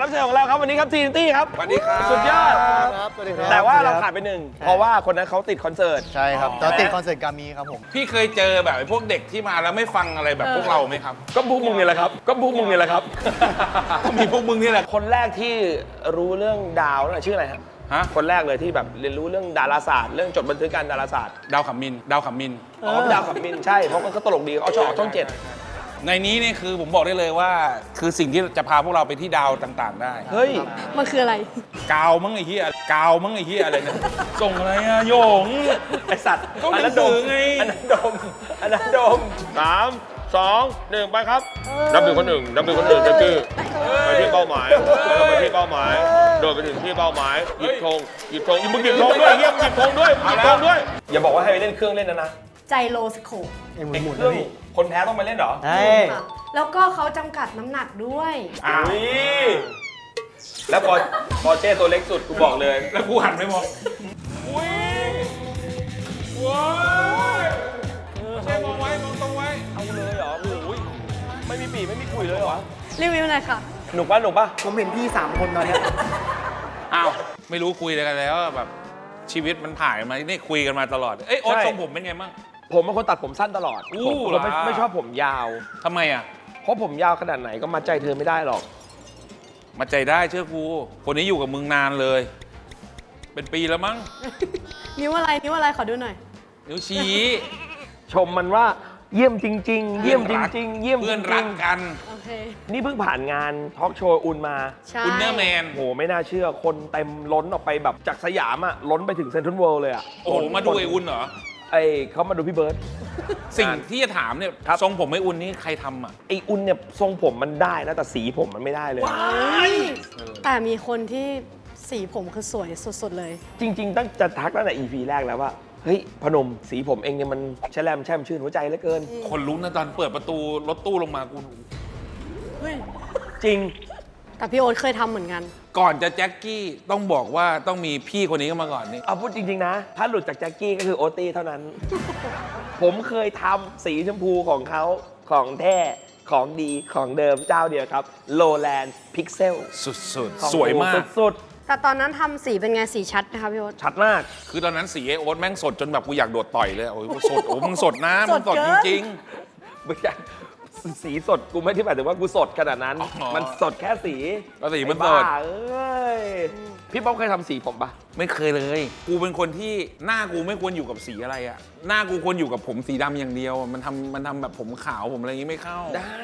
รับเชิญของเราครับวันนี้ครับทีนตี้ครับ สวัสดีครับ สุดยอด ครับ สวัสดีครับแต่ว่าเราขาดไปหนึ่ง เพราะว่าคนนั้นเขาติดคอนเสิร์ต ใช่ครับตอนติดคอนเสิร์ตกามีครับผม พี่เคยเจอแบบไอ้พวกเด็กที่มาแล้วไม่ฟังอะไรแบบพวกเราไหมครับ ก็พวกมึงนี่แหละครับ ก็พวกมึงนี่แหละครับ ก็มีพวกมึงนี่แหละ คนแรกที่รู้เรื่องดาวนั่นนะชื่ออะไรฮะฮะ คนแรกเลยที่แบบเรียนรู้เรื่องดาราศาสตร์ เรื่องจดบันทึกการดาราศาสตร์ดาวขำมิน ดาวขำมิน อ๋อพี่ดาวขับมินใช่เพราะเขาตลกดีเขาชอบออกช่องเจ็ด ในนี้เนี่ยคือผมบอกได้เลยว่า คือสิ่งที่จะพาพวกเราไปที่ดาวต่างๆ ได้ เฮ้ย มันคืออะไร กาวมั้งไอ้เหี้ยกาวมั้งไอ้เหี้ยอะไรเนี่ยส่งอะไรอะโยง ไอสัตว์ก็อันนั้นหนัดงสืมอไง อันนั้นดมอันนั้นดม สามสองหนึ่งไปครับนับหนึ่งคนหนึ่งนับหนึ่งคนหนึ่งจะคือไปที่เป้าหมายแล้วไปที่เป้าหมาย โดดไปถึงที่เป้าหมายหยิบธงหยิบธงมึงหยิบธงด้วยเยี่ยมหยิบธงด้วยหยิบธงด้วย อย่าบอกว่าให้ไปเล่นเครื่องเล่นนะนะ ใจโลสโคปเอ็มหไอ้มุนเครื่องคนแพ้ต้องไปเล่นเหรอ ใช่ค่ะแล้วก็เขาจำกัดน้ำหนักด้วย อ้าวอุ้ยแล้วพอพอเจ้ตัวเล็กสุดกูบอกเลย แล้วกูหันไปมองอุ้ยว้ายใช่มองไว้มองตรงไว้ เอาเลยเหรอโอ้ยไม่มีปีไม่มีคุยเลยเหรอ รีวิวหน่อยค่ะ หนุกปะหนุกปะผมเห็นพี่ 3 คนตอนเนี้ย อ้าว ไม่รู้คุยอะไรกันแล้วแบบชีวิตมันผ่านมานี่คุยกันมาตลอด เอ้ยโอ๊ตทรงผมเป็นไงบ้าง ผมเป็นคนตัดผมสั้นตลอด อู้ผมผมไม่เหรอไม่ชอบผมยาว ทำไมอะ เพราะผมยาวขนาดไหนก็มัดใจเธอไม่ได้หรอก มาใจได้เชื่อกู คนนี้อยู่กับมึงนานเลย เป็นปีแล้วมั้ง นิ้วอะไรนิ้วอะไรขอดูหน่อย นิ้วชี้ ชมมันว่าเยี่ยมจริง ๆ เยี่ยมจริง ๆ เยี่ยมจเพื่อนริรังกกันโอเค ๆนี่เพิ่งผ่านงานทอล์กโชว์อุนมา ใช่อุลเนอร์แมนโห ไม่น่าเชื่อคนเต็มล้นออกไปแบบจากสยามอะล้นไปถึงเซ็นทรัลเวิลด์เลยอะโอ้โห มาดูไอ้อุ่นเหรอ ไอเขามาดูพี่เบิร์ตสิ่งที่จะถามเนี่ยครับ ทรงผมไอ้อุ่นนี่ใครทำอะไออุนเนี่ยทรงผมมันได้นะแต่สีผมมันไม่ได้เลย แต่มีคนที่สีผมคือสวยสุด ๆ เลย จริง ๆ ตั้งจะทักตั้งแต่ EP แรกแล้วว่าเฮ้ยพนมสีผมเองเนี่ยมันแชลมแช่มชื่นหัวใจเหลือเกิน คนลุกนะตอนเปิดประตูรถตู้ลงมากูเฮ้ยจริง แต่พี่โอ๊ตเคยทำเหมือนกัน ก่อนจะแจ็คกี้ต้องบอกว่าต้องมีพี่คนนี้เข้ามาก่อนนี่เอาพูดจริง ๆ นะ ถ้าหลุดจากแจ็คกี้ก็คือโอตี้เท่านั้น ผมเคยทำสีชมพูของเขาของแท้ของดีของเดิมเจ้าเดียวครับโลแลนด์พิกเซลสุดๆ สวยมาก สุดแต่ตอนนั้นทำสีเป็นไงสีชัดนะคะพี่โอ๊ต ๆชัดมาก คือตอนนั้นสีไอโอ๊ตแม่งสดจนแบบกูอยากโดดต่อยเลย โอ้ยกูสด โอ้มึงสดนะสมึดงสดเกินจริง ไม่ใช่ สีสดกูไม่ที่หมายถึงว่ากูสดขนาดนั้น อ๋อมันสดแค่สีก็สีมันไอ้บ้าสดเอ้ยพี่ป๊อปเคยทำสีผมปะๆไม่เคยเลย กูเป็นคนที่หน้ากูไม่ควรอยู่กับสีอะไรอะหน้ากูควรอยู่กับผมสีดำอย่างเดียวมันทำมันทำแบบผมขาวผมอะไรอย่างงี้ไม่เข้า ได้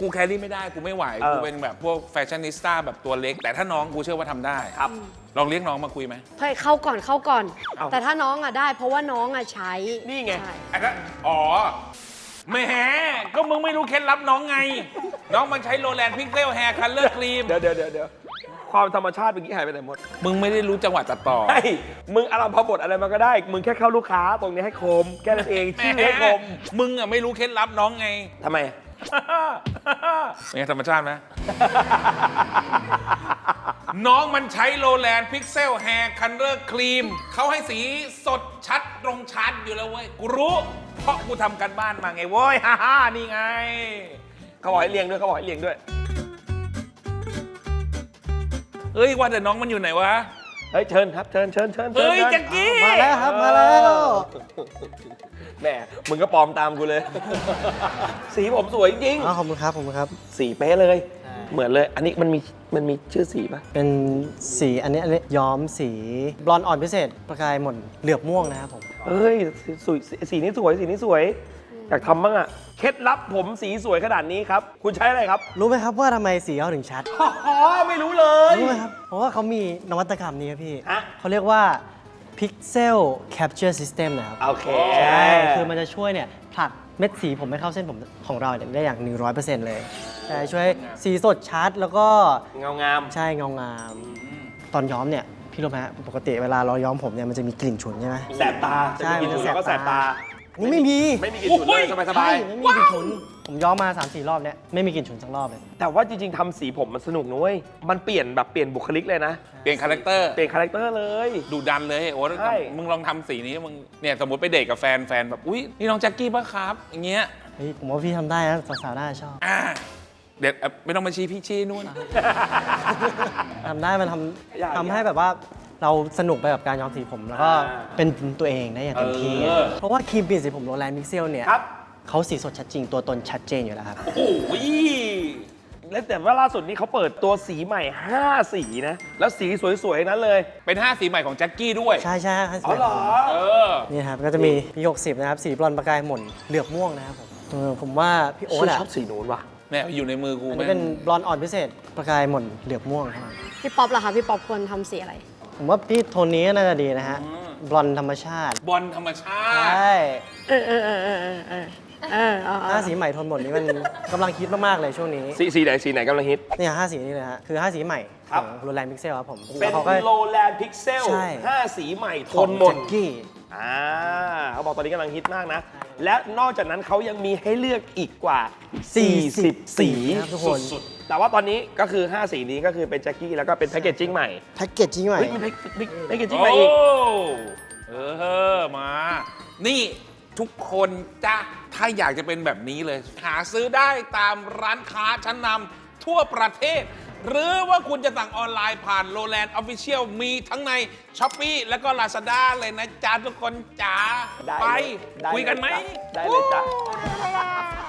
กูแครี่ไม่ได้กูไม่ไหว เออ กูเป็นแบบพวกแฟชั่นนิสต้าแบบตัวเล็ก แต่ถ้าน้องกูเชื่อว่าทำได้ ครับ ลองเรียกน้องมาคุยไหมเฮ้ยเข้าก่อนเข้าก่อน เอ้าแต่ถ้าน้องอะได้ เพราะว่าน้องอะใช้นี่ไง ใช่ไอ้ก็อ๋อ แหมก็มึงไม่รู้เคล็ดลับน้องไง น้องมันใช้โรแลนด์พิกเซลแฮร์คัลเลอร์ครีม เดี๋ยวเดี๋ยวเดี๋ยวเดี๋ยวความธรรมชาติเมื่อกี้หายไปไหนหมดมึงไม่ได้รู้จังหวะตัดต่อไอ้มึงอารมพบทอะไรมาก็ได้ มึงแค่เข้าลูกค้าตรงนี้ให้คม แค่นั้นเองชื่อให้คมมึงอะไม่รู้เคล็ดลับน้องไง ทำไม เป็นไงธรรมชาติไหม น้องมันใช้โรแลนด์พิกเซลแฮร์คันเลอร์ครีมเขาให้สีสดชัดตรงชัดอยู่แล้วเว้ย กูรู้ เพราะกูทำกันบ้านมาไงเว้ย ฮ่าฮ่านี่ไง เขาบอกให้เลี้ยงด้วยเขาบอกให้เลี้ยงด้วยเฮ้ยว่าแต่น้องมันอยู่ไหนวะ เฮ้ยเชิญครับเชิญเชิญเชิญเชิญเฮ้ยชิญแจ็คกี้ มาแล้วครับมาแล้วแหมมึงก็ปลอมตามกูเลย สีผมสวยจริงอ๋อขอบคุณครับขอบคุณครับ สีเป๊ะเลยใช่ เหมือนเลย อันนี้มันมีมันมีชื่อสีปะเป็นสีอันนี้อันนี้ย้อมสีบลอนด์อ่อนพิเศษ ประกายหม่นเหลือบม่วงนะครับผม เอ้ยสีสวยสีสีนี้สวยสีนี้สวย อยากทำบ้างอะเคล็ดลับผมสีสวยขนาดนี้ครับ คุณใช้อะไรครับรู้ไหมครับว่าทำไมสีเขาถึงชัด อ๋อไม่รู้เลย รู้ไหมครับ เพราะว่าเขามีนวัตกรรมนี้ครับพี่ ฮะ เขาเรียกว่า Pixel Capture System นะครับ โอเค ใช่ คือมันจะช่วยเนี่ยผลักเม็ดสีผมให้เข้าเส้นผมของเราเนี่ยได้อย่าง 100%เลยใช่ช่วยสีสดชัดแล้วก็เงางามใช่เงางาม ตอนย้อมเนี่ยพี่รู้ไหมฮะปกติเวลาเราย้อมผมเนี่ยมันจะมีกลิ่นฉุนใช่ไหม แสบตาใช่จะมีกลิ่นฉุนมันจะแล้วก็แสบตานี่ไม่มี ไม่มีกลิ่นฉุนเลยสบายสบาใช่ยไม่มีกลิ่นฉุน ผมย้อมมา 3 4 รอบเนี่ยไม่มีกลิ่นฉุนสักรอบเลยแต่ว่าจริง ๆทำสีผมมันสนุกนุ้ยมันเปลี่ยนแบบเปลี่ยนบุคลิกเลยนะ เปลี่ยนคาแรคเตอร์ เปลี่ยนคาแรคเตอร์เลย ดูดันเลยโอ๊ตใช่ มึงลองทำสีนี้มึงเนี่ยสมมติไปเดทกับแฟนแฟนแบบ อุ้ยนี่น้องแจ็คกี้ป่ะครับ อย่างเงี้ย เฮ้ยผมว่าพี่ทำได้นะสาวๆน่าจะชอบ อ่า เด็ดไม่ต้องมาชี้พี่ชี้นู่น ทำได้มันทอยากำทำให้แบบว่าเราสนุกไปกับการย้อมสีผม แล้วก็อ่าเป็นตัวเองได้อย่างเต็มที่ เออ เพราะว่าครีมเปลี่ยนสีผมโรแลนด์มิกเซลเนี่ยครับ เขาสีสดชัดจริงตัวตนชัดเจนอยู่แล้วครับ โอ้ยแล้วแต่ว่าล่าสุดนี้เขาเปิดตัวสีใหม่ 5 สีนะ แล้วสีสวยๆนั้นเลยเป็น5สีใหม่ของแจ็คกี้ด้วย ใช่ใช่ให้สีอ๋อเหรอเออ นี่ครับก็จะมีพี่60นะครับสีบรอนซ์ประกายหม่นเหลือบม่วงนะครับผมเออผมว่าพี่โอ๊ตอะชอบสีนู้นว่ะ เนี่ยอยู่ในมือกูอันนี้เป็นบลอนอ่อนพิเศษ ประกายหม่นเหลือบม่วงครับ พี่ป๊อปล่ะคะพี่ป๊อปควรทำสีอะไร ผมว่าพี่โทนนี้น่าจะดีนะฮะ บลอนธรรมชาติ บอลธรรมชาติใช่อเอห้าสีใหม่โทนหมดนี้มัน กำลังฮิตมาก ๆ เลยช่วงนี้ สีสีไหนสีไหนกำลังฮิต เนี่ยห้าสีนี่เลยฮะ คือห้าสีใหม่ครับรแลนด์พิกเซลครับผมเป็นโรแลนด์พิกเซลใช่ 5สีใหม่โทนหมดเจ็กกี้ อ่าเขาบอกตอนนี้กำลังฮิตมากนะ และนอกจากนั้นเขายังมีให้เลือกอีกกว่า 40 สีนะครับทุกคน สุดแต่ว่าตอนนี้ก็คือ 5 สีนี้ก็คือเป็นแจ็คกี้แล้วก็เป็นแพคเกจจิ้งใหม่แพ็กเกจจิ้งใหม่เฮ้ยมีแพ็คแพ็คเกจจิ้งโอ้ใหม่อีกเออ มา นี่ทุกคนจ้ะถ้าอยากจะเป็นแบบนี้เลย หาซื้อได้ตามร้านค้าชั้นนำทั่วประเทศ หรือว่าคุณจะสั่งออนไลน์ผ่าน Lowland Official มีทั้งใน s h อ p e e แล้วก็ Lazada เลยนะจ๊ะทุกคนจ๋าได้ไปเลยได้คุยกันไหมได้เลยจ้ะห้า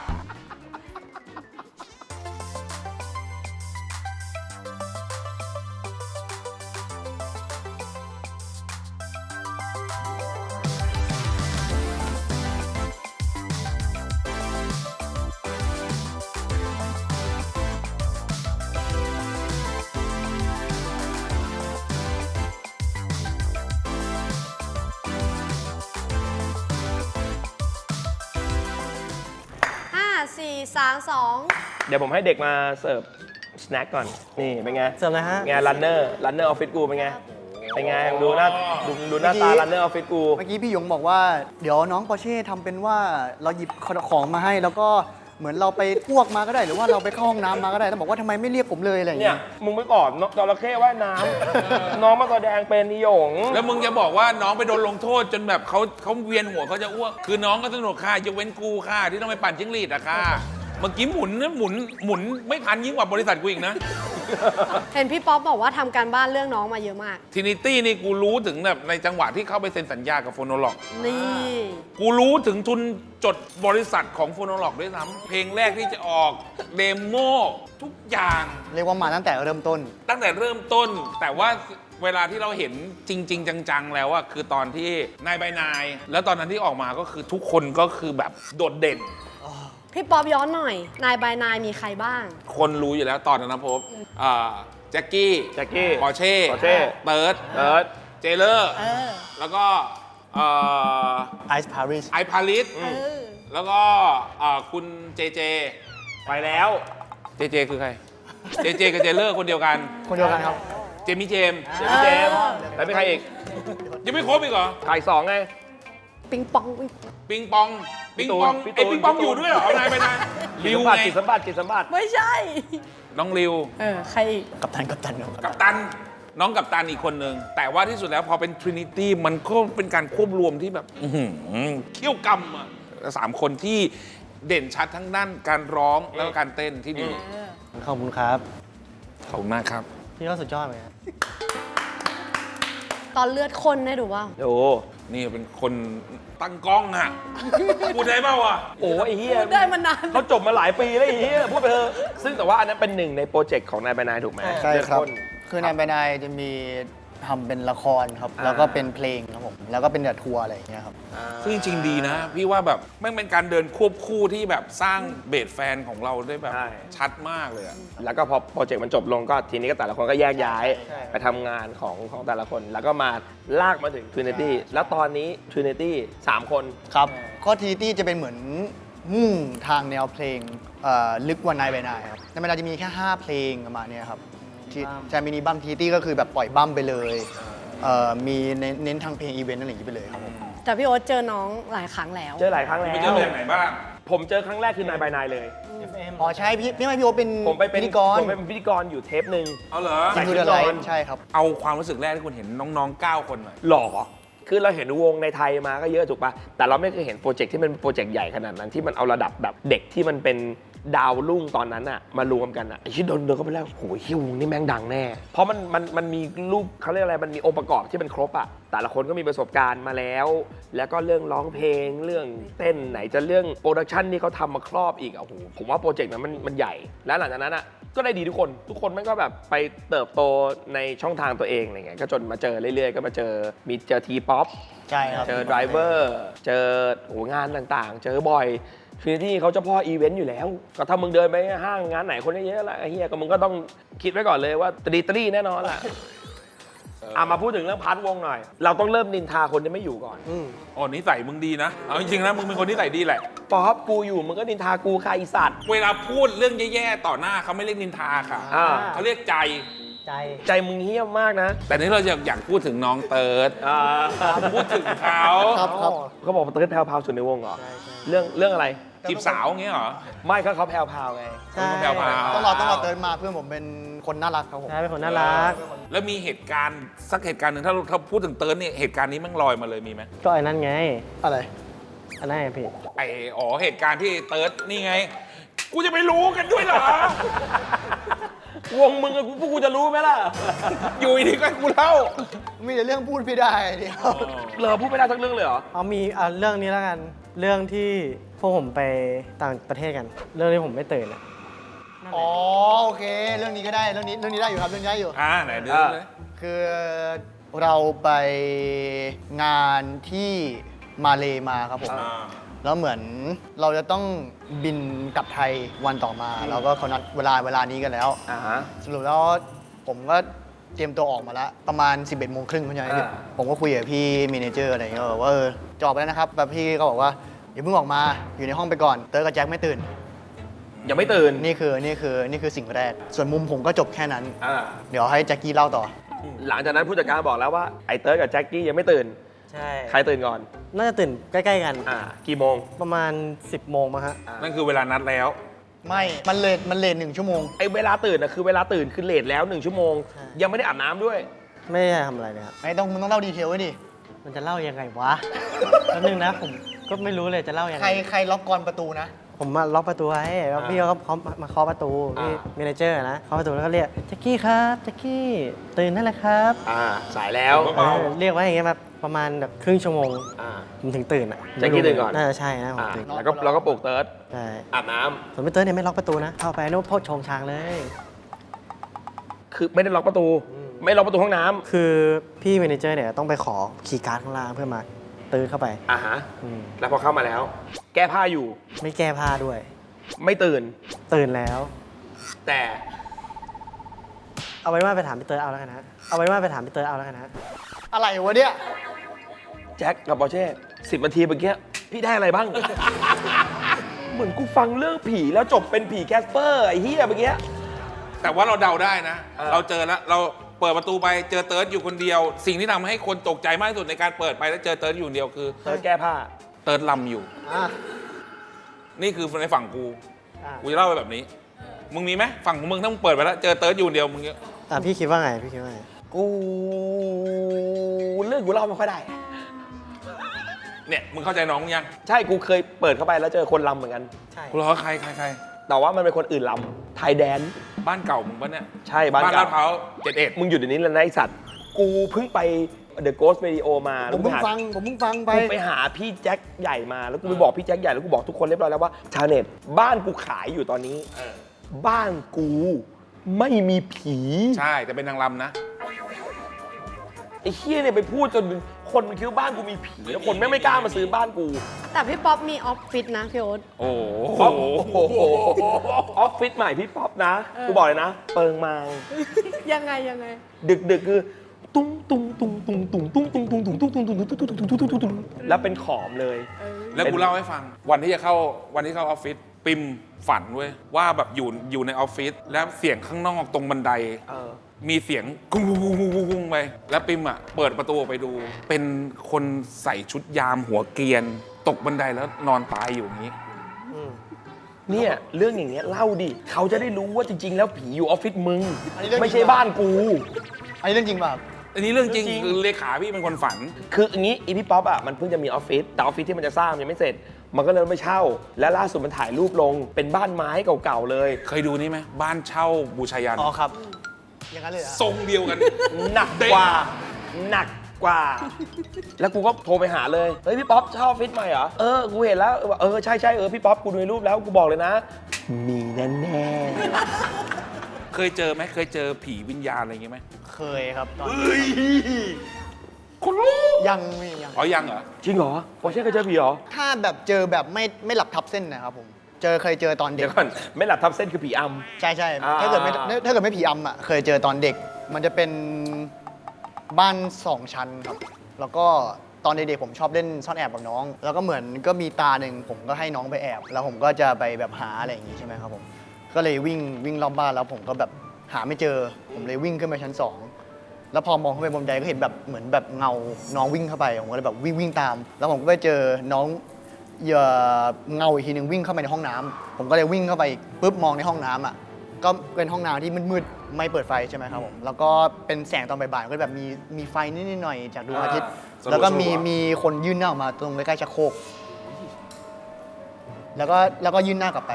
ามสองเดี๋ยวผมให้เด็กมาเสิร์ฟสแน็คก่อน นี่เป็นไงเสริมเลยฮะ ไงรันเนอร์รันเนอร์ออฟฟิศกูเป็นไงเป็นไงดูหน้าดูดูหน้าตาเมื่อกี้รันเนอร์ออฟฟิศกู เมื่อกี้พี่หยงบอกว่า เดี๋ยวน้องปอร์เช่ทำเป็นว่าเราหยิบของมาให้แล้วก็เหมือนเราไปอ้วกมาก็ได้ หรือว่าเราไปเข้าห้องน้ำมาก็ได้แล้วบอกว่าทำไมไม่เรียกผมเลยอะไรอย่างเนี่ยเงี้ยมึงไม่กอดนกจระเข้ว่ายน้ำน้องมาแสดงเป็นนิยง แล้วมึงจะบอกว่าน้องไปโดนลงโทษจนแบบเขาเขาเวียนหัวเขาจะอ้วก คือน้องก็สนุกค่ะยกเว้นกูค่ะ ที่ต้องไปปั่นจิ้งหรีดอะค่ะเมื่อกี้หมุนนะหมุนหมุนไม่ทันยิ่งกว่าบริษัทกูอีกนะ เห็นพี่ป๊อปบอกว่าทำการบ้านเรื่องน้องมาเยอะมากทินิตี้นี่กูรู้ถึงแบบในจังหวะที่เข้าไปเซ็นสัญญากับโฟโนล็อก นี่ กูรู้ถึงทุนจดบริษัทของโฟโนล็อกด้วยซ้ำเพลงแรกที่จะออกเดโมทุกอย่าง เรียกว่ามาตั้งแต่เริ่มต้น ตั้งแต่เริ่มต้น แต่ว่าเวลาที่เราเห็นจริง ๆ จัง ๆ แล้วอะคือตอนที่นายใบนาย แล้วตอนนั้นที่ออกมาก็คือทุกคนก็คือแบบโดดเด่น พี่ป๊อปย้อนหน่อย นายบายนายมีใครบ้าง คนรู้อยู่แล้วตอนนั้นนะพบอ่าแจ็คกี้แจ็คกี้ปอร์เช่ปอร์เช่ เติร์ดเอิร์ธเจเลอร์ เออ แล้วก็เอ่อ Ice Paris ไอพาริสเออ แล้วก็อ่าคุณเจเจ ไปแล้ว เจเจคือใคร เจเจกับเจเลอร์คนเดียวกัน คนเดียวกันครับ เจมี่เจมส์เจมี่เจมส์แล้วมีใครอีกยังไม่ครบอีกเหรอ ถ่ายสองไง ปิงปองปิงปิงปอง ปิงปองพี่ตูนไอปิงปองพี่ตูน อยู่ด้วยเหรอเอานายไปนายจิริตวสัมผัสไงจิตสัมผัสจิตสัมผัส ไม่ใช่ น้องริว เออ ใครอีก กับตันกับตันครับกับตันน้องกับตันอีกคนหนึ่งแต่ว่าที่สุดแล้วพอเป็นทรินิตี้มันก็เป็นการควบรวมที่แบบ อื้อหือเขี้ยวกรรมอะสามคนที่เด่นชัดทั้งด้านการร้องแล้วก็การเต้นที่ดีขอบคุณครับ ขอบคุณมากครับ พี่ก็สุดยอดเลยฮะตอนเลือดคนได้ดูว่า โอ้นี่เป็นคนตั้งกล้องอะพูดได้เปล่าอะโหไอ้เหี้ยได้มานาน เขาจบมาหลายปีแล้วไอ้เหี้ยพูดไปเถอะซึ่งแต่ว่าอันนั้นเป็นหนึ่งในโปรเจกต์ของนายบรรณายถูกไหมใช่ครับเองต้นคือนายบายนายจะมี ทำเป็นละครครับแล้วก็เป็นเพลงครับผมแล้วก็เป็นเดอะทัวร์อะไรอย่างเงี้ยครับ ซึ่งจริงๆดีนะ พี่ว่าแบบแม่งเป็นการเดินควบคู่ที่แบบสร้างเบสแฟนของเราได้แบบใช่ ชัดมากเลยอะแล้วก็พอโปรเจกต์มันจบลงก็ทีนี้ก็แต่ละคนก็แยกย้ายใช่ ไปทำงานของของแต่ละคน แล้วก็มาลากมาถึง Trinity แล้วตอนนี้ Trinity สามคน ครับก็ทีตี้จะเป็นเหมือนมุ่งทางแนวเพลงเอ่อลึกกว่านายบายนายครับนายบายนายจะมีแค่ 5 เพลงประมาณเนี้ยครับ ที่บั้มจะมินิบัมทีตี้ก็คือแบบปล่อยบัมไปเลยเอ่อมีเน้นเน้นทางเพลงอีเวนต์อะไรอย่างงี้ไปเลยครับผมแต่พี่โอ๊ตเจอน้องหลายครั้งแล้ว เจอหลายครั้งแล้ไม่เจอวเพลงไหนบ้าง ผมเจอครั้งแรกคือนายบายนายเลย อ๋อใช่พี่พี่ไม่พี่โอตเป็นผมไปเป็นพิธีกรผมไปเป็นพิธีกรอยู่เทปหนึ่ง เอาเหรอใส่อินชุทูดเดอะนไลอนท์ใช่ครับ เอาความรู้สึกแรกที่คุณเห็นน้องๆ 9 คนหน่อย หล่อ คือเราเห็นวงในไทยมาก็เยอะถูกปะแต่เราไม่เคยเห็นโปรเจกต์ที่มันเป็นโปรเจกต์ใหญ่ขนาดนั้นที่มันเอาระดับแบบเด็กที่มันเป็น ดาวรุ่งตอนนั้นอะมารวมกันอะไอ้ที่โดนเดินเข้าไปแล้วโหฮิวนี่แม่งดังแน่ เพราะมันมันมันมีรูปเขาเรียกอะไรมันมีองค์ประกอบที่มันครบอะแต่ละคนก็มีประสบการณ์มาแล้ว แล้วก็เรื่องร้องเพลงเรื่องเต้นไหนจะเรื่องโปรดักชันที่เขาทำมาครอบอีกอะโอ้โหผมว่าโปรเจกต์นั้นมันมันใหญ่ แล้วหลังจากนั้นอะก็ได้ดีทุกคนทุกคนมันก็แบบไปเติบโตในช่องทางตัวเองอะไรเงี้ยก็จนมาเจอเรื่อยๆ ก็มาเจอมีเจอทีป๊อปใช่ครับ เจอไดรเวอร์เจอโหงานต่างๆ เจอบ่อย ฟินิตี้เขาเจ้าพ่ออีเวนต์อยู่แล้ว ก็ถ้ามึงเดินไปห้างงานไหนคนเยอะๆละไอ้เฮียก็มึงก็ต้องคิดไว้ก่อนเลยว่าตรีตรีแน่นอนล่ะอะมาพูดถึงเรื่องพาร์ทวงหน่อย เราต้องเริ่มนินทาคนที่ไม่อยู่ก่อนอ๋อนิสัยมึงดีนะ เอาจริงๆนะมึงเป็นคนนิสัยดีแหละ ป๊อปกูอยู่มึงก็นินทากูค่ะอีสัตว์เวลาพูดเรื่องแย่ๆต่อหน้าเขาไม่เรียกนินทาค่ะอ่า เขาเรียกใจ ใจ ใจมึงเฮี้ยมมากนะแต่นี่เราอยากอยากพูดถึงน้องเติร์ดอ่าพูดถึงเขาครับครับ เขาบอกว่าเติร์ดแพรวๆสุดในวงเหรอ ใช่ใช่ เรื่องเรื่องอะไร จีบสาวอย่างเงี้ยเหรอ ไม่เขาเขาแพรวๆไง ใช่แพรวๆต้องรอต้องรอเติร์นมาเพื่อนผมเป็นคนน่ารักครับผม ใช่เป็นคนน่ารัก แล้วมีเหตุการณ์สักเหตุการณ์หนึ่งถ้าเราถ้าพูดถึงเติร์ดเนี่ยเหตุการณ์นี้แมันลอยมาเลยมีไหมก็ไอ้นั่นไงอะไร อันนั้นไงพี่ ไอ้อ๋อเหตุการณ์ที่เติร์ดนี่ไง กูจะไปรู้กันด้วยเหรอ วงมึงอะกูพวกกูจะรู้ไหมล่ะ อยู่ดีก็ให้กูเล่ามีแต่เรื่องพูดพี่ได้เดียวเลอพูดไม่ได้ทั้งเรื่องเลยเหรอ เอามีอะเรื่องนี้แล้วกัน เรื่องที่พวกผมไปต่างประเทศกัน เรื่องที่ผมไม่ตื่นอะอ๋อโอเค เรื่องนี้ก็ได้เรื่องนี้เรื่องนี้ได้อยู่ครับเรื่องนี้ได้อยู่ อ่าไหนเรื่องเลย คือเราไปงานที่มาเลมาครับผมอ่าแล้วเหมือนเราจะต้องบินกลับไทยวันต่อมา แล้วก็เขานัดเวลาเวลานี้กันแล้ว อ่าฮะ สรุปแล้วผมก็ เตรียมตัวออกมาแล้วประมาณ 11โมงครึ่งเข้าใจไหมอ่า ผมก็คุยกับพี่เมเนเจอร์อะไรอย่างเงี้ยว่าเออจะออกไปแล้วนะครับแบบพี่ก็บอกว่าอย่าเพิ่งออกมาอยู่ในห้องไปก่อนเตอร์กับแจ็คไม่ตื่น ยังไม่ตื่นนี่คือนี่คือนี่คือสิ่งแรก ส่วนมุมผมก็จบแค่นั้น อ่าเดี๋ยวให้แจ็คกี้เล่าต่อ หลังจากนั้นผู้จัดการบอกแล้วว่าไอ้เติร์ดกับแจ็คกี้ยังไม่ตื่น ใช่ ใครตื่นก่อน น่าจะตื่นใกล้ ๆ กัน อ่า กี่โมงประมาณ 10 โมงมั้งฮะ นั่นคือเวลานัดแล้ว ไม่ มันเลทมันเลทหนึ่งชั่วโมง ไอ้เวลาตื่นนะคือเวลาตื่นคือเลทแล้วหนึ่งชั่วโมง ใช่ ยังไม่ได้อาบน้ำด้วย ไม่ได้ทำอะไรเลยครับ ไม่ต้องมึงต้องเล่าดีเทลไว้ดิ มันจะเล่ายังไงวะแป๊บนึงนะผมก็ไม่รู้เลยจะเล่ายังใครไงใครล็อกกรอนประตูนะ ผมมาล็อกประตูไว้แล้วพี่เขาเขามาเคาะประตูพี่อ่า เมเนเจอร์นะเคาะประตูแล้วก็เรียกแจ็คกี้ครับแจ็คกี้ตื่นได้แล้วครับอ่า สายแล้วเบาเออเรียกไว้อย่างเงี้ยมา ประมาณแบบครึ่งชั่วโมงอ่า ผมถึงตื่นอะแจ็คกี้ตื่นก่อน น่าจะใช่นะผมอ่าตื่นแล้วก็เราก็ปลุกเติร์ดใช่อาบน้ส่วนพี่เติร์ดเนี่ยไม่ล็อกประตูนะเข้าไปนึกว่าพ่อชงชางเลยำคือไม่ได้ล็อกประตู ไม่ล็อกประตูห้องน้ำคือพี่เมเนเจอร์เนี่ยต้องไปขอคีย์การ์ดข้างล่างเพื่อมาตื่นเข้าไปอ่าฮะอืมแล้วพอเข้ามาแล้ว แก้ผ้าอยู่ไม่แก้ผ้าด้วย ไม่ตื่น ตื่นแล้ว แต่เอาไว้ว่าไปถามพี่เติร์ดเอาแล้วกันนะเอาไว้ว่าไปถามพี่เติร์ดเอาแล้วกันนะอะไรวะเนี่ย แจ็คกับปอร์เช่สิบนาทีเมื่อกี้พี่ได้อะไรบ้าง เหมือนกูฟังเรื่องผีแล้วจบเป็นผีแคสเปอร์ไอ้เหี้ยเมื่อกี้ แต่ว่าเราเดาได้นะ เออ เราเจอแล้วเราเปิดประตูไปเจอเติร์ดอยู่คนเดียว สิ่งที่ทำให้คนตกใจมากที่สุดในการเปิดไปแล้วเจอเติร์ดอยู่คนเดียวคือเติร์ดแก้ผ้า เติร์ดลำอยู่ อะ นี่คือในฝั่งกู อะ กูจะเล่าไปแบบนี้ มึงมีไหมฝั่งของมึงถ้ามึงเปิดไปแล้วเจอเติร์ดอยู่คนเดียวมึงเงี้ยอะพี่คิดว่าไงพี่คิดว่าไง กูเรื่องกูเล่าไม่ค่อยได้ เนี่ยมึงเข้าใจน้องยังใช่กูเคยเปิดเข้าไปแล้วเจอคนลำเหมือนกัน ใช่กูรอใครใครใครแต่ว่ามันเป็นคนอื่นลำไทยแดนบ้านเก่ามึงปะเนี่ยใช่บ้านลาดเก่าพร้าวเจ็ดเอ็ดมึงอยู่เดี๋ยวนี้แล้วนะไอสัตว์ กูเพิ่งไป The Ghost Radio มาผแล้วมกูเพิ่งหา ฟัง ผมเพิ่งฟังไป กูไปหาพี่แจ็คใหญ่มาแล้วกูไปบอกพี่แจ็คใหญ่แล้วกูบอกทุกคนเรียบร้อยแล้วว่าชาวเน็ตบ้านกูขายอยู่ตอนนี้ บ้านกูไม่มีผีใช่แต่เป็นนางรำนะ ไอ้เฮียเนี่ยไปพูดจน คนมันคิดว่าบ้านกูมีผีแล้วคนแม่งไม่กล้ามาซื้อบ้านกู แต่พี่ป๊อปมีออฟฟิศนะพี่โอ๊ตโอ้โหออฟฟิศใหม่พี่ป๊อปนะ กูบอกเลยนะ เปิงมางยังไงยังไง ดึกดึกๆคือ ตุ้งตุ้งตุ้งตุ้งตุ้งตุ้งตุ้งตุ้งตุ้งตุ้งตุ้งตุ้งตุ้งตุ้งตุ้งตุ้งตุ้งตุ้งตุ้งแล้วเป็นขอมเลย แล้วกูเล่าให้ฟัง วันที่จะเข้าวันที่เข้าออฟฟิศปิมฝันเว้ยว่าแบบอยู่อยู่ในออฟฟิศแล้วเสียงข้างนอกตรงบันไดเออ มีเสียงกุ้งกุ้งกุ้งกุ้งกุ้งกุ้งไปแล้วปิมอะเปิดประตูออกไปดู เป็นคนใส่ชุดยามหัวเกรียน ตกบันไดแล้วนอนตายอยู่อย่างนี้ เนี่ยเรื่องอย่างเงี้ยเล่าดิเขาจะได้รู้ว่าจริง ๆ แล้วผีอยู่ออฟฟิศมึง อันนี้เรื่องไม่ใช่จริงปะบ้านกู อันนี้เรื่องจริงป่ะครับ อันนี้เรื่องจริงเรื่องจริงคือเลขาพี่เป็นคนฝัน คืออย่างนี้อีพี่ป๊อปอะมันเพิ่งจะมีออฟฟิศแต่ออฟฟิศที่มันจะสร้างมันยังไม่เสร็จ มันก็เลยไม่เช่า และล่าสุดมันถ่ายรูปลงเป็นบ้านไม้เก่าๆเลย เคยดูนี่ไหมบ้านเช่าบูชายัน อ๋อครับ อย่างนั้นเลยเหรอทรงเดียวกัน หนักกว่า หนักกว่า แล้วกูก็โทรไปหาเลย เฮ้ยพี่ป๊อปเช่าออฟฟิศใหม่เหรอ เออ กูเห็นแล้วเออใช่ใช่เออพี่ป๊อปกูดูในรูปแล้วกูบอกเลยนะ มีแน่แน่เคยเจอไหมเคยเจอผีวิญญาณอะไรอย่างงี้ไหมเคยครับตอนคุณรู้ยังไม่ยัง อ๋อยังเหรอ จริงเหรอวอเช่เคยเจอผีเหรอ ถ้าแบบเจอแบบไม่ไม่หลับทับเส้นนะครับผม เจอเคยเจอตอนเด็เดี๋กยวก่อนไม่หลับทับเส้นคือผีอำใช่ใช่อ่าถ้าเกิดไม่ถ้าเกิดไม่ผีอำอะเคยเจอตอนเด็ก มันจะเป็นบ้านสองชั้นครับ แล้วก็ตอนเด็กๆผมชอบเล่นซ่อนแอบกับน้อง แล้วก็เหมือนก็มีตาหนึ่งผมก็ให้น้องไปแอบ แล้วผมก็จะไปแบบหาอะไรอย่างงี้ใช่ไหมครับผม ก็เลยวิ่งวิ่งรอบบ้านแล้วผมก็แบบหาไม่เจอ ผมเลยวิ่งขึ้นไปชั้นสองแล้วพอมองขึ้นไปบนบันไดก็เห็นแบบเหมือนแบบเงาน้องวิ่งเข้าไปผมก็เลยแบบวิ่งวิ่งตาม แล้วผมก็ไปเจอน้อง เหยื่อเงาอีกทีหนึ่งวิ่งเข้าไปในห้องน้ำผมก็เลยวิ่งเข้าไปปุ๊บมองในห้องน้ำอะก็เป็นห้องน้ำที่มืดๆไม่เปิดไฟใช่ไหมครับผมแล้วก็เป็นแสงตอนบ่ายๆก็แบบมีมีไฟนิดๆหน่อยๆจากดวงอาทิตย์ อ่าแล้วก็มีสลัวๆ มีคนยื่นหน้าออกมาตรงใกล้ๆชักโครกแล้วก็แล้วก็ยื่นหน้ากลับไป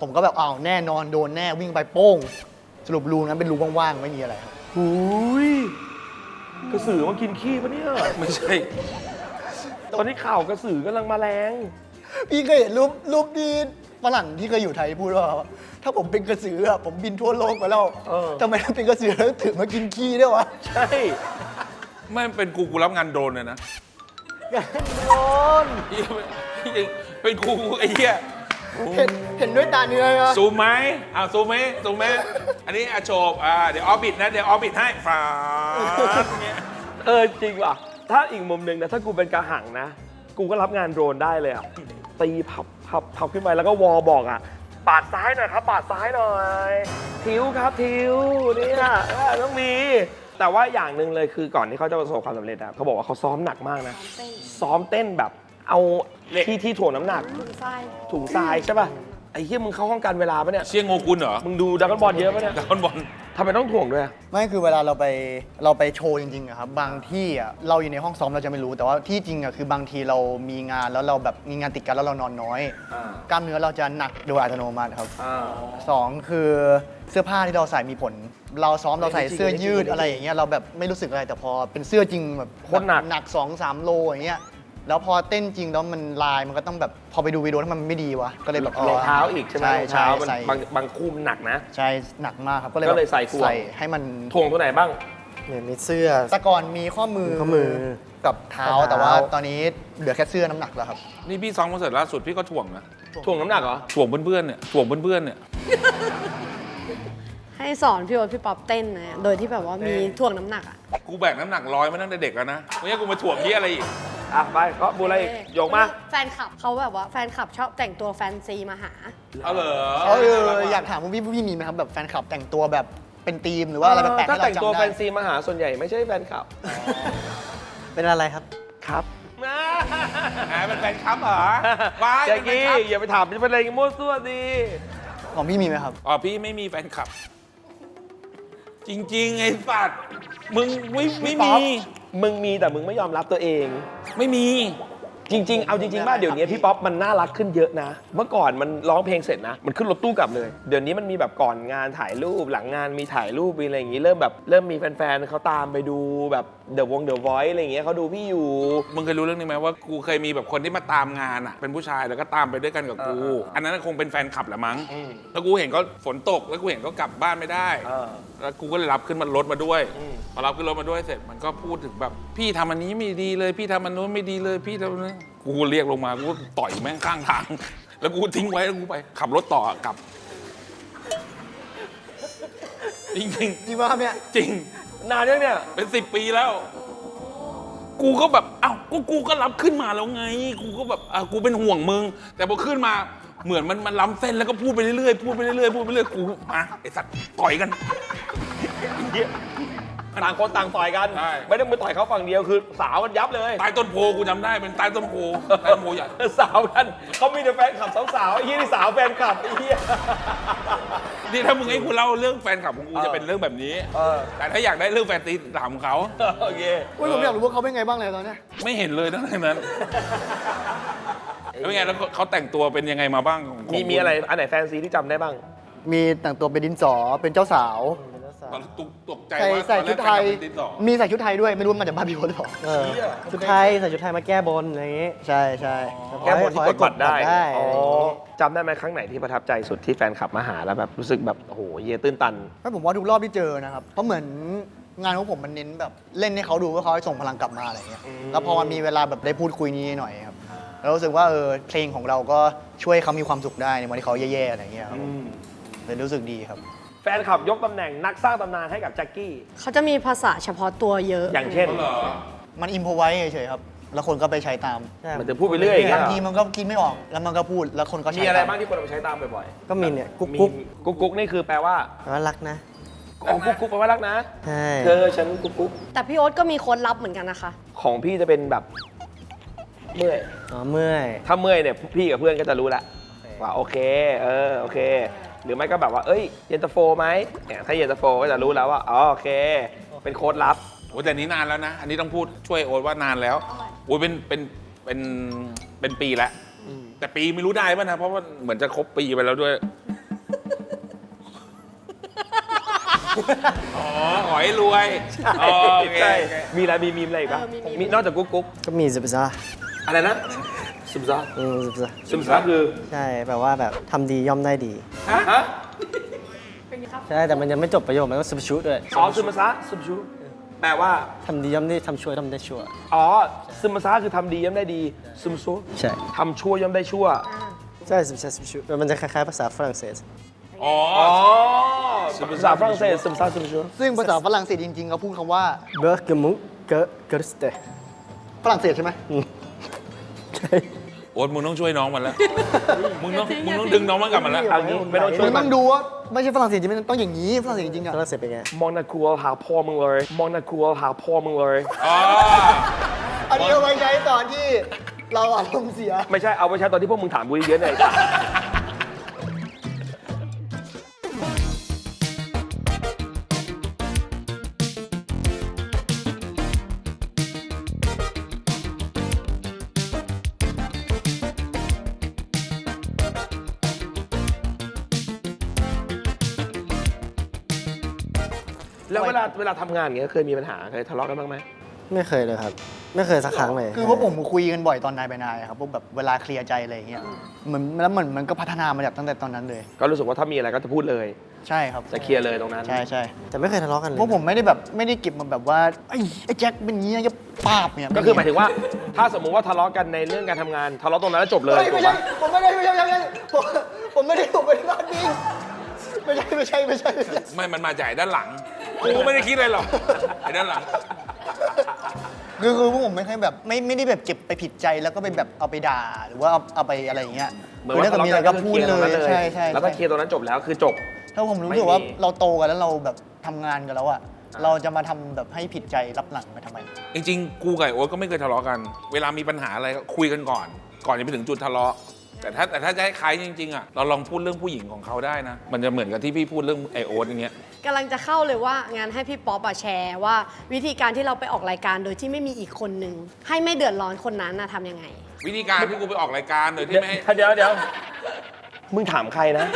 ผมก็แบบอ้าวแน่นอนโดนแน่วิ่งไปโป้ง สรุปรูนั้นเป็นรูว่างๆไม่มีอะไรครับ หูยกระสือมากินขี้ปะเนี่ย ไม่ใช่ ตอนนี้ข่าวกระสือกำลังมาแรง พี่เคยเห็นรูปรูปที่ฝรั่งที่เคยอยู่ไทยพูดว่า ถ้าผมเป็นกระสืออะผมบินทั่วโลกมาแล้วเออ ทำไมถ้าเป็นกระสือแล้วถึงมากินขี้ด้วยวะใช่ไม่เป็นกูกูรับงานโดรนเลยนะโดนเหี้ยจริงเป็นกูไอ้เหี้ยเห็นเห็นด้วยตาเนื้อนะซูมไหมอ่าซูมไหมซูมไหมอันนี้อาโชบอ่าเดี๋ยวออฟบิทนะเดี๋ยวออฟบิทให้ฟ้าดอย่างเงี้ยเออจริงว่ะ ถ้าอีกมุมหนึ่งนะถ้ากูเป็นกระหังนะ กูก็รับงานโดรนได้เลยอะตีพับพับพับขึ้นไปแล้วก็วอลบอกอะปาดซ้ายหน่อยครับ ปาดซ้ายหน่อย ทิวครับทิวเนี่ยเออต้องมี แต่ว่าอย่างหนึ่งเลยคือก่อนที่เขาจะประสบความสำเร็จอะเขาบอกว่าเขาซ้อมหนักมากนะเต้นซ้อมเต้นแบบเอาที่ที่ถ่วงน้ำหนักคุณไฟถุงทรายใช่ป่ะไอ้เหี้ยมึงเข้าห้องการเวลาปะเนี่ย เชียงโงกุลเหรอมึงดูดักบอลเยอะปะเนี่ยดาวน์บอล ทำไมต้องถ่วงด้วยอะไม่คือเวลาเราไปเราไปโชว์จริงๆอะครับบางที่อะเราอยู่ในห้องซ้อมเราจะไม่รู้แต่ว่าที่จริงอะคือบางทีเรามีงานแล้วเราแบบมีงานติดกันแล้วเรานอนน้อย กล้ามเนื้อเราจะหนักโดยอัตโนมัติครับอ่าสองคือเสื้อผ้าที่เราใส่มีผล เราซ้อมเราใส่เสื้อยืดจริงๆอะไรอย่างเงี้ยเราแบบไม่รู้สึกอะไรแต่พอเป็นเสื้อจริงแบบโคตรหนักหนักสองสามโลอย่างเงี้ย แล้วพอเต้นจริงแล้วมันลายมันก็ต้องแบบพอไปดูวิดีโอแล้วมันไม่ดีวะก็เลยแบบรองเท้าอีกใช่ไหมรองใช่เท้ามันใส่บางบางคู่มันหนักนะ ใช่หนักมากครับก็เลยก็เลยแบบใส่ถ่วง ใส่ให้มันถ่วงตัวไหนบ้าง เนี่ยมีเสื้อ แต่ก่อนมีข้อมือข้อมือกับเท้ากับเท้า แต่ว่าตอนนี้เหลือแค่เสื้อน้ำหนักแล้วครับ นี่พี่ซ้อมคอนเสิร์ตล่าสุดพี่ก็ถ่วงนะถ่วงน้ำหนักเหรอ ถ่วงเพื่อนๆเนี่ย ถ่วงเพื่อนๆเนี่ย ให้สอนพี่โอ๊ตพี่ป๊อปเต้นนะโดยที่แบบว่ามีถ่วงน้ำหนักอะกูแบกน้ำหนักร้อยมาตั้งแต่เด็กแล้วนะไม่ใช่กูมาถ่วงที่อะไรอีก อะไปก็บูอะไรอีกโยงมาแฟนคลับเขาแบบว่าแฟนคลับชอบแต่งตัวแฟนซีมาหา เอาเหรอเอออยากถามว่าพี่พี่มีไหมครับแบบแฟนคลับแต่งตัวแบบเป็นทีมหรือว่าอะไรแปลกๆถ้าให้แต่งเราตัวจำแฟได้นซีมาหาส่วนใหญ่ไม่ใช่แฟนคลับเป็นอะไรครับ ครับแหมเป็นแฟนคลับเหรอว้ายแจ็เป็นกแฟนกี้คลับอย่าไปถามจะเป็นอะไรมั่วซั่วดีของพี่มีไหมครับ อ๋อพี่ไม่มีแฟนคลับ จริง ๆ ไอ้สัตว์มึงไม่ไม่ป๊มี อปมึงมีแต่มึงไม่ยอมรับตัวเอง ไม่มี จริง ๆ เอาจริงๆว่าเดี๋ยวนี้พี่ป๊อปมันน่ารักขึ้นเยอะนะ เมื่อก่อนมันร้องเพลงเสร็จนะ มันขึ้นรถตู้กลับเลย เดี๋ยวนี้มันมีแบบก่อนงานถ่ายรูปหลังงานมีถ่ายรูปมีอะไรอย่างงี้เริ่มแบบเริ่มมีแฟนๆเขาตามไปดูแบบ เดอะวงเดอะไวท์อะไรอย่างเงี้ยเขาดูพี่อยู่ มึงเคยรู้เรื่องนี้ไหมว่ากูเคยมีแบบคนที่มาตามงานอะเป็นผู้ชายแล้วก็ตามไปด้วยกันกับกูเอออันนั้นคงเป็นแฟนคลับแหละมั้งอืมแล้วกูเห็นก็ฝนตกแล้วกูเห็นก็กลับบ้านไม่ได้เออแล้วกูก็เลยรับขึ้นมารถมาด้วยอืมพอรับขึ้นรถมาด้วยเสร็จมันก็พูดถึงแบบ พี่ทำอันนี้ไม่ดีเลย พี่ทำอันนู้นไม่ดีเลยพี่ทำอันนี้นกูเรียกลงมากูต่อยแม่งข้างทาง แล้วกูทิ้งไว้แล้วกูไป ขับรถต่อกลับจริงจริงป่ะครับเนี่ยๆจริง นานยังเนี่ย เป็นสิบปีแล้ว กูก็แบบเอ้ากูกูก็รับขึ้นมาแล้วไง กูก็แบบอะกูเป็นห่วงมึง แต่พอขึ้นมาเหมือนมันมันล้ำเส้นแล้วก็พูดไปเรื่อยๆพูดไปเรื่อยๆพูดไปเรื่อยกูมาไอสัตว์ต่อยกัน ต่างคนต่างต่อยกัน ใช่ ไม่ได้มาต่อยเขาฝั่งเดียวคือสาวกันยับเลย ใต้ต้นโพกูจำได้เป็นใต้ต้นโพใต้ต้นโพใหญ่ สาวกันเขามีแต่แฟนคลับสาวๆไอ้เหี้ยนี่สาวแฟนคลับไอ้เหี้ย นี่ถ้ามึงให้กูเล่าเรื่องแฟนคลับของกูเออ จะเป็นเรื่องแบบนี้ เออแต่ถ้าอยากได้เรื่องแฟนตีถามเขา โอเคอุ้ยผมอยากรู้ว่าเขาเป็นไงบ้างเลยตอนเนี้ยไม่เห็นเลยตั้งแต่นั้นแล้วเป็นไงแล้วเขาแต่งตัวเป็นยังไงมาบ้างของมีมีอะไรอันไหนแฟนซีที่จำได้บ้าง มีแต่งตัวเป็นดินสอเป็นเจ้าสาว ตอนตุกตกใจใส่ว่าใส่ตอนแรชุกดไทยแฟนคลับเป็นดินสอมีใส่ชุดไทยด้วยไม่รู้ว่ามันจะบ้าพี่โพหรือเปล่าเออชุดไทยใส่ชุดไทยมาแก้บนอะไรอย่างงี้ ใช่ใช่แก้บนที่กดบัตรได้ขอให้อ๋อจำได้ไหมครั้งไหนที่ประทับใจสุดที่แฟนคลับมาหาแล้วแบบรู้สึกแบบโอ้โหเยตื้นตันไม่ผมว่าทุกรอบที่เจอนะครับ เพราะเหมือนงานของผมมันเน้นแบบเล่นให้เขาดูว่าเขาให้ส่งพลังกลับมาอะไรเงี้ย แล้วพอมันมีเวลาแบบได้พูดคุยนี้หน่อยครับ แล้วรู้สึกว่าเออเพลงของเราก็ช่วยให้เขามีความสุขได้ในวันที่เขาแย่ๆอะไรเงี้ยครับเลยรู้สึกดีครับแฟ นคลับยกตำแหน่งนักสร้างตำนานให้กับแจ็คกี้ เขาจะมีภาษาเฉพาะตัวเยอะ อย่างเช่น เหรอมันอิมพอไว้เฉยๆครับ แล้วคนก็ไปใช้ตามใช่มันจะพูดไปเรื่อยอย่างเงี้บางยทีมันก็คิดไม่ออก แล้วมันก็พูด แล้วคนก็ใช้มีอะไรตามบ้างที่คนเอาไปใช้ตามบ่อยก็มีเนี่ยกุ๊กๆมีกุ๊กกุ๊กกุ๊กนี่คือแปลว่าแปลว่ารักนะ อ๋อกุ๊กกุ๊กแปลว่ารักนะ ใช่ เธอฉันกุ๊กกุ๊กแต่พี่โอ๊ตก็มีโค้ดลับเหมือนกันนะคะ ของพี่จะเป็นแบบเมื่อย อ๋อเมื่อย ถ้าเมื่อยเนี่ยพี่กับเพื่อนก็จะรู้ละว่าโอเค เออโอเค หรือไม่ก็แบบว่าเอ้ยเย็นตาโฟไหมเนี่ยถ้าเย็นตาโฟก็จะรู้แล้วว่าอ๋อโอเค เป็นโค้ดลับ โอ้แต่นี้นานแล้วนะ อันนี้ต้องพูดช่วยโอ๊ตว่านานแล้วโอ้ยเป็นเป็นเป็นเป็นปีแล้วแต่ปีไม่รู้ได้ป่ะนะ เพราะว่าเหมือนจะครบปีไปแล้วด้วย อ๋อขอให้รวยอ๋อโอเคใช่โอเคมีอะไรมีมีมอะไรอีกปะเออมีมีมีนอกจากกุ๊กกุ๊กก็มีซึบซ่าอะไรนะ ซึมซาอืมซึบซ่าซึมซาคือใช่แปลว่าแบบทำดีย่อมได้ดีฮะฮะใช่แต่มันยังไม่จบประโยคมันก็ซึบชุด้วยอ๋อซึมซาซึมชูแปลว่าทำดีย่อมได้ทำชั่วย่อมได้ชั่วอ๋อซึมซาคือทำดีย่อมได้ดี ซึมซูใช่ทำชั่วย่อมได้ชั่วใช่ซึบซ่าซึบชุมันจะคล้ายๆภาษาฝรั่งเศสอ๋ออ๋อภาษาฝรั่งเศสซึมซาซึมชูซึ่งภาษาฝรั่งเศสจริงๆเขาพูดคำว่าเบอร์กมุกเกอเกอร์สเตฝรั่งเศสใช่ไหมใช่โอ๊ตมึงต้องช่วยน้องมันแล้ว มึงต้อง มึงต้องดึงน้องมันกลับมาแล้ว เอางี้ไม่ต้องช่มึวยงมัต้อนงดูว่าไม่ใช่ฝรั่งเศสจริงๆต้องอย่างนี้ฝรั่งเศสจริงๆอะฝรั่งเศสเป็นไงมองนาคัวหาพ่อมึงเลย มองนาคัวหาพ่อมึงเลย อ๋ออันนี้เอาไว้ใช้ตอนที่เราอารมณ์เสีย ไม่ใช่เอาไปใช้ตอนที่พวกมึงถามกูเยอะๆเนี่ยไอ้สัส เวลาเวลาทำงานอย่างเงี้ยเคยมีปัญหาเคยทะเลาะกันบ้างไหมไม่เคยเลยครับ ไม่เคยสักครั้งเลยคือพวกผมคุยกันบ่อยตอนนายไปนายครับพวกแบบเวลาเคลียร์ใจอะไรอย่างเงี้ยเหมือนแล้วเหมือนมันก็พัฒนามาจากตั้งแต่ตอนนั้นเลย ก็รู้สึกว่าถ้ามีอะไรก็จะพูดเลย ใช่ครับจะเคลียร์เลยตรงนั้น ใช่ใช่แต่ไม่เคยทะเลาะกันเลยพวกผมไม่ได้แบบไม่ได้เก็บมาแบบว่าไอ้ไอ้แจ็คเป็นอย่างงี้จะปาบเนี่ยก็คือหมายถึงว่า ถ้าสมมุติว่าทะเลาะกันในเรื่องการทำงานทะเลาะตรงนั้นแล้วจบเลยเฮ้ยถูไม่กใช่ปะผมไม่ได้ไม่ใช่ไม่ใช่ผมผมไม่ได้ผมไม่ได้พลาดพิงไม่ใช่ไม่ใช่ไม่ใช่ไม่ใช่ ไม่มันมาจากไอ้ด้านหลัง กูไม่ได้คิดอะไรหรอกไอ้ด้านหลัง คือคือพวกผมไม่ค่อยแบบไม่ไม่ได้แบบเก็บไปผิดใจแล้วก็ไปแบบเอาไปด่าหรือว่าเอาเอาไปอะไรอย่างเงี้ยเหมือนคือว่าถ้าเกิดมีอะไรก็พูดเลยคร์ตรงนั้นใช่ใช่แล้วถ้าใช่เคลียร์ตรงนั้นจบแล้วคือจบ ถ้าผมรู้สึกว่าไม่มี เราโตกันแล้วเราแบบทำงานกันแล้วอะเราจะมาทำแบบให้ผิดใจรับหลังไปทำไม จริงๆ กูกับไอ้โอ๊ตก็ไม่เคยทะเลาะกัน เวลามีปัญหาอะไรก็คุยกันก่อน ก่อนจะไปถึงจุดทะเลาะ แต่ถ้าแต่ถ้าจะให้คล้ายจริงๆอะเราลองพูดเรื่องผู้หญิงของเขาได้นะ มันจะเหมือนกับที่พี่พูดเรื่องไอโอ๊ตอย่างเงี้ยกำลังจะเข้าเลยว่างานให้พี่ป๊อปอะแชร์ว่า วิธีการที่เราไปออกรายการโดยที่ไม่มีอีกคนนึงให้ไม่เดือดร้อนคนนั้นนะทำยังไง วิธีการที่กูไปออกรายการโดยที่ไม่ให้ เดี๋ยวเดี๋ยว มึงถามใครนะ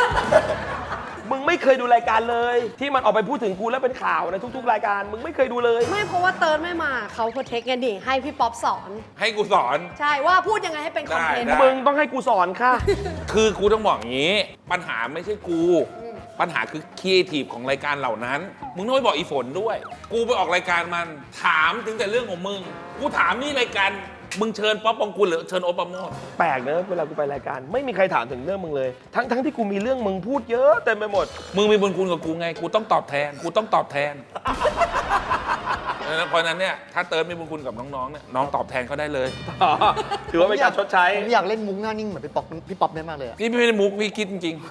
มึงไม่เคยดูรายการเลย ที่มันออกไปพูดถึงกูแล้วเป็นข่าวในทุก ๆ รายการ มึงไม่เคยดูเลย ไม่เพราะว่าเติร์ดไม่มาเขาโปรเทคไงดิให้พี่ป๊อปสอน ให้กูสอน ใช่ว่าพูดยังไงให้เป็นคอนเทนต์ได้ มึงต้องให้กูสอนค่ะ คือกูต้องบอกอย่างนี้ ปัญหาไม่ใช่กู ปัญหาคือครีเอทีฟของรายการเหล่านั้น มึงต้องไปบอกอีฝนด้วย กูไปออกรายการมัน ถามถึงแต่เรื่องของมึง กูถามนี่รายการ มึงเชิญป๊อปปองกุลหรือเชิญโอปปาโมดแปลกเนอะเวลากูไปรายการ ไม่มีใครถามถึงเรื่องมึงเลย ทั้งทั้งที่กูมีเรื่องมึงพูดเยอะเต็มไปหมด มึงมีบุญคุณกับกูไง กูต้องตอบแทน กูต้องตอบแทนเพราะฉะนั้นเนี่ยถ้าเติร์ดมีบุญคุณกับน้องๆเนี่ยน้องตอบแทนเขาได้เลยถือว่าเป็นการชดใช้ ผมอยากเล่นมุกหน้านิ่งเหมือนพี่ป๊อปพี่ป๊อปได้มากเลยอะ พี่ไม่ได้มุกพี่คิดจริงๆ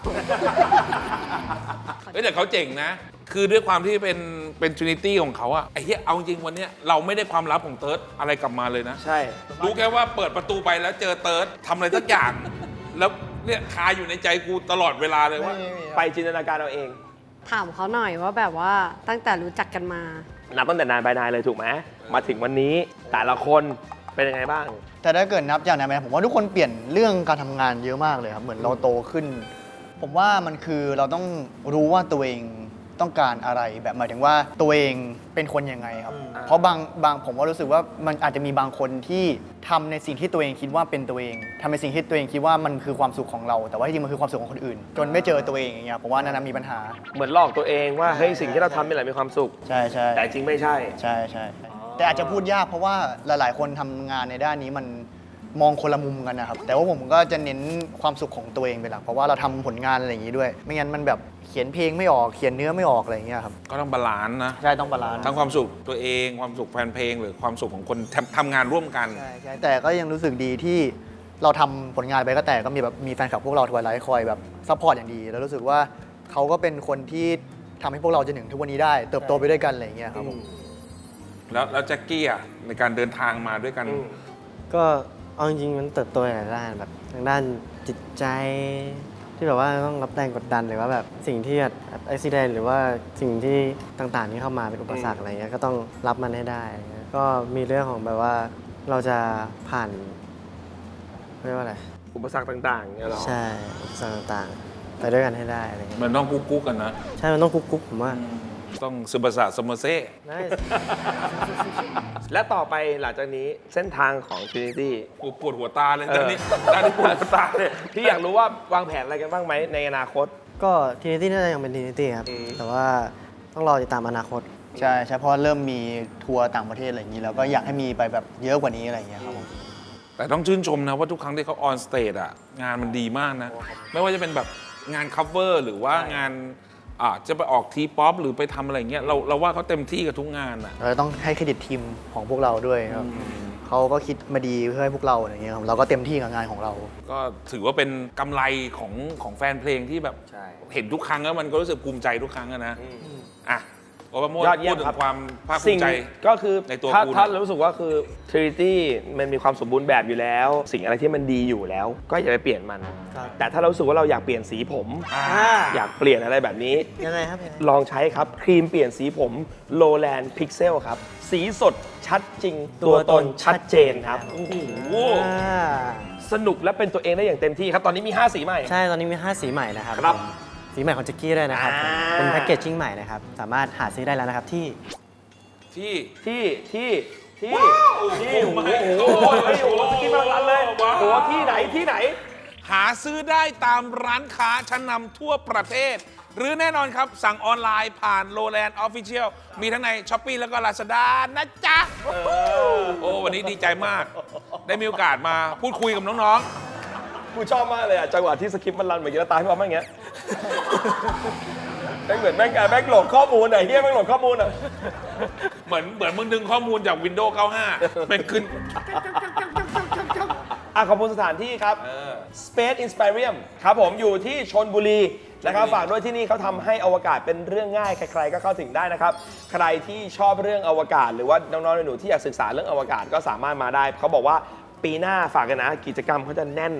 เฮ้ยแต่เขาเจ๋งนะ คือด้วยความที่เป็นเป็นทรินิตี้ของเขาอะไอ้เหี้ยเอาจริงวันเนี้ยเราไม่ได้ความลับของเติร์ดอะไรกลับมาเลยนะ ใช่ รู้แค่ว่าเปิดประตูไปแล้วเจอเติร์ดทำอะไรสักอย่าง แล้วเนี่ยคาอยู่ในใจกูตลอดเวลาเลยว่า ไปจินตนาการเอาเอง ถามเขาหน่อยว่าแบบว่าตั้งแต่รู้จักกันมา นับตั้งแต่นานไปนานเลยถูกไหมมาถึงวันนี้แต่ละคนเป็นยังไงบ้าง แต่ถ้าเกิดนับจากนั้นไปผมว่าทุกคนเปลี่ยนเรื่องการทำงานเยอะมากเลยครับ เหมือนเราโตขึ้น ผมว่ามันคือเราต้องรู้ว่าตัวเอง ต้องการอะไรแบบหมายถึงว่าตัวเองเป็นคนยังไงครับ เพราะบางบางผมว่ารู้สึกว่ามันอาจจะมีบางคนที่ทำในสิ่งที่ตัวเองคิดว่าเป็นตัวเองทำในสิ่งที่ตัวเองคิดว่ามันคือความสุขของเรา แต่ว่าที่จริงมันคือความสุขของคนอื่น จนไม่เจอตัวเองอย่างเงี้ยผมว่านั่นนะมีปัญหาเหมือนหลอกตัวเองว่าเฮ้ยสิ่งที่เราทำเป็นอะไรมีความสุข ใช่ใช่ แต่จริงไม่ใช่ ใช่ใช่แต่อาจจะพูดยากเพราะว่าหลาย ๆ คนทำงานในด้านนี้มัน มองคนละมุมกันนะครับ แต่ว่าผมก็จะเน้นความสุขของตัวเองเป็นหลักเพราะว่าเราทำผลงานอะไรอย่างนี้ด้วย ไม่งั้นมันแบบเขียนเพลงไม่ออกเขียนเนื้อไม่ออกอะไรอย่างเงี้ยครับก็ต้องบาลานซ์นะใช่ต้องบาลานซ์ทั้งความสุขตัวเองความสุขแฟนเพลง หรือความสุขของคนทำทำงานร่วมกันใช่ใช่แต่ก็ยังรู้สึกดีที่เราทำผลงานไปก็แต่ก็มีแบบมีแฟนคลับพวกเราทวายไลท์คอยแบบซัพพอร์ตอย่างดี แล้วรู้สึกว่าเขาก็เป็นคนที่ทำให้พวกเราจนถึงทุกวันนี้ได้ เติบโตไปด้วยกันอะไรอย่างเงี้ยครับผมแล้วแล้วแจ็คกี้อะในการเดินทางมาด้วยกันอืมก็ เอาจริงๆมันเติบโตในหลายด้านแบบทางด้านจิตใจ ที่แบบว่าต้องรับแรงกดดันหรือว่าแบบสิ่งที่แบบอุบิเหตุหรือว่าสิ่งที่ต่างๆที่เข้ามาเป็นอุปสรรคอะไรเงี้ยก็ต้องรับมันให้ได้อะไรเงี้ยก็มีเรื่องของแบบว่าเราจะผ่านเรียกว่าอะไรอุปสรรคต่างๆเนี่ยหรอใช่อุปสรรคต่างๆ ไปด้วยกันให้ได้อะไรเงี้ยมันต้องกุ๊กกุ๊กกันนะ ใช่มันต้องกุ๊กกุ๊กผมว่า ต้องซึบะสะสมเซ่ได้และต่อไปหลังจากนี้เส้นทางของ Trinity กูปวดหัวตาเลยเอตอนอนี้ตอนนี้ปวดหัวตาเลย พี่อยากรู้ว่าวางแผนอะไรกันบ้างไหมในอนาคต ก็ทีนิตี้น่าจะยังเป็นทีนิตี้ครับ อืม แต่ว่าต้องรอติดตามอนาคต ใช่ใช่เพราะเริ่มมีทัวร์ต่างประเทศอะไรอย่างนี้แล้วก็อยากให้มีไปแบบเยอะกว่านี้อะไรอย่างเงี้ยครับผมแต่ต้องชื่นชมนะว่าทุกครั้งที่เขาออนสเตจอะงานมันดีมากนะ ไม่ว่าจะเป็นแบบงาน cover หรือว่างาน อ่าจะไปออกทีป๊อปหรือไปทำอะไรเงี้ยเราเราว่าเขาเต็มที่กับทุกงานอะ เราต้องให้เครดิตทีมของพวกเราด้วยครับเขาก็คิดมาดีเพื่อให้พวกเราอะไรอย่างเงี้ยครับเราก็เต็มที่กับงานของเรา ก็ถือว่าเป็นกำไรของของแฟนเพลงที่แบบ ใช่ เห็นทุกครั้งแล้วมันก็รู้สึกภูมิใจทุกครั้งอะนะอะ โอปาโมดยอดเยี่พูยดมถึครับ งความภาคภูสิ่งมิใจ ก็คือในตัวถ้าคุณ ถ้ารู้สึกว่าคือ Trinity มันมีความสมบูรณ์แบบอยู่แล้ว สิ่งอะไรที่มันดีอยู่แล้ว ก็อย่าไปเปลี่ยนมัน ครับ แต่ถ้าเรารู้สึกว่าเราอยากเปลี่ยนสีผมอ่าอยากเปลี่ยนอะไรแบบนี้ ยังไงครับยังไงลองใช้ครับ ครีมเปลี่ยนสีผม Lowland Pixel ครับ สีสดชัดจริง ตัวตนชัดเจนครับ โอ้โหอ่าสนุกและเป็นตัวเองได้อย่างเต็มที่ครับ ตอนนี้มี 5 สีใหม่ ใช่ตอนนี้มี 5 สีใหม่นะครับครับ สีใหม่ของแจ็กกี้ด้วยนะครับ อ่า เป็นแพ็กเกจจิ้งใหม่นะครับ สามารถหาซื้อได้แล้วนะครับที่ ที่ที่ที่ที่ว้าวที่โอ้โหโอ้โอ้โหโหโอ้โหสกินมาลันเลยว้าวโอ้โหที่ไหนที่ไหน หาซื้อได้ตามร้านค้าชั้นนำทั่วประเทศ หรือแน่นอนครับ สั่งออนไลน์ผ่าน Lowland Official มีทั้งใน s h อ p e e แล้วก็ Lazada นะจ๊ะ โอ้วันนี้ดีใจมาก ได้มีโอกาสมาพูดคุยกับน้องกูชอบมากเลยอะจังหวะที่สคริปต์มันรันเหมือนกีฬาตายพี่บอลแม่งอย่างเงี้ย แม่งเหมือนแม่งแม่งโหลดข้อมูลอะเฮียแม่งโหลดข้อมูลอะๆเหมือนเหมือนมึงดึงข้อมูลจาก Windows 95 เป็นขึ้น อะขอบคุณสถานที่ครับ Space Inspirium ครับผมอยู่ที่ชนบุรีนะครับฝากด้วยที่นี่เขาทำให้อวกาศเป็นเรื่องง่าย ใครๆก็เข้าถึงได้นะครับ ใครที่ชอบเรื่องอวกาศ หรือว่าน้องๆหนูๆที่อยากศึกษาเรื่องอวกาศก็สามารถมาได้เขาบอกว่าปีหน้าฝากกันนะ กิจกรรมเขาจะแน่น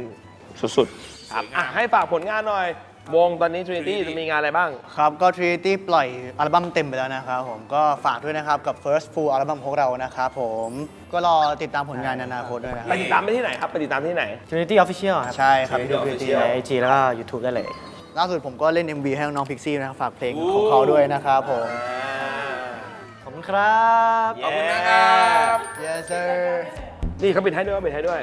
สุดๆครับอะให้ฝากผลงานหน่อย วงตอนนี้ Trinity จะมีงานอะไรบ้าง ครับ ก็ Trinity ปล่อยอัลบั้มเต็มไปแล้วนะครับผมก็ฝากด้วยนะครับ กับ First Full อัลบั้มของพวกเรานะครับผมก็รอติดตามผลงานในอนาคตด้วยนะคไปรับ ติดตามไปที่ไหนครับ ไปติดตามที่ไหน Trinity Official ครับใช่ครับ Trinity Trinity Official ใน IG แล้วก็ YouTube ได้เลย ล่าสุดผมก็เล่น MV ให้น้องพิกซี่นะครับฝากเพลงของเขาด้วยนะครับผม ขอบคุณครับ ขอบคุณนะครับ Yes sir นี่เขาปิดให้ด้วยเขาปิดให้ด้วย